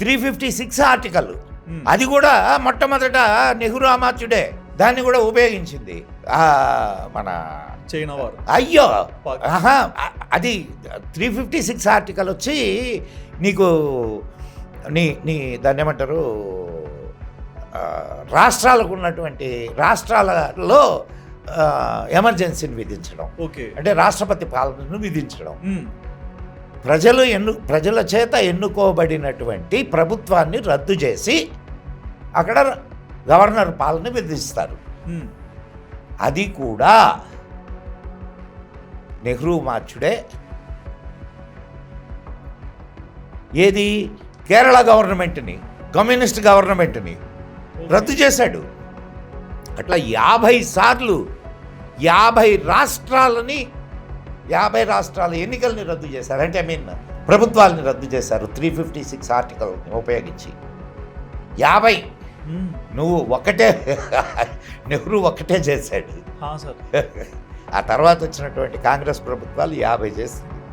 Three fifty six article. అది కూడా మొట్టమొదట నెహ్రూ అమాత్యుడే దాన్ని కూడా ఉపయోగించింది. మన చైనా వారు అయ్యో అది త్రీ ఫిఫ్టీ సిక్స్ ఆర్టికల్ వచ్చి నీకు నీ నీ దాన్ని ఏమంటారు? రాష్ట్రాలకు ఉన్నటువంటి రాష్ట్రాలలో ఎమర్జెన్సీని విధించడం. ఓకే. అంటే రాష్ట్రపతి పాలనను విధించడం. ప్రజలు ఎన్ను ప్రజల చేత ఎన్నుకోబడినటువంటి ప్రభుత్వాన్ని రద్దు చేసి అక్కడ గవర్నర్ పాలన విధిస్తారు. అది కూడా నెహ్రూ మార్చుడే ఏది? కేరళ గవర్నమెంట్ని కమ్యూనిస్ట్ గవర్నమెంట్ని రద్దు చేశాడు. అట్లా యాభై సార్లు యాభై రాష్ట్రాలని యాభై రాష్ట్రాల ఎన్నికల్ని రద్దు చేశారు. అంటే ఐ మీన్ ప్రభుత్వాలని రద్దు చేశారు. త్రీ ఫిఫ్టీ సిక్స్ ఆర్టికల్ని ఉపయోగించి. యాభై. నువ్వు ఒకటే నెహ్రూ ఒకటే చేశాడు. ఆ తర్వాత వచ్చినటువంటి కాంగ్రెస్ ప్రభుత్వాలు యాభై చేసింది.